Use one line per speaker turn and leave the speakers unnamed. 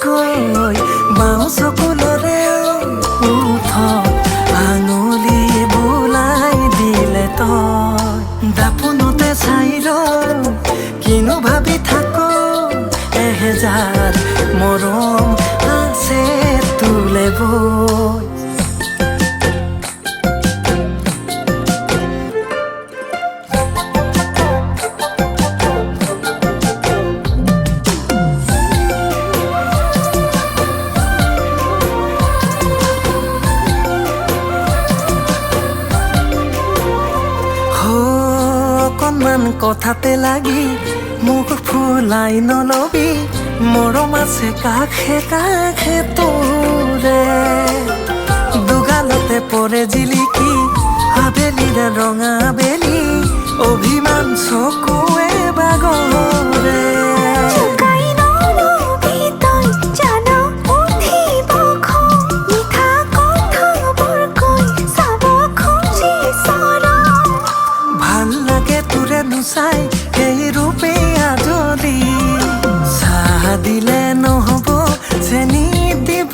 ঘনে কৈ বাওঁ চকুলৰে উঠ, আঙুলি বোলাই দিলে তই। দাপোনতে চাই ৰ কিনো ভাবি থাক, এহেজাৰ মৰম আছে তোলে বৈ। অকণমান কথাতে লাগি মোক ফুলাই নলবি মৰম আছে কাষে কাষে তোৰে। দুগালতে পৰে জিলিকি তোৰে এই ৰূপে আজলি। চাহ দিলে নহব চেনি দিব।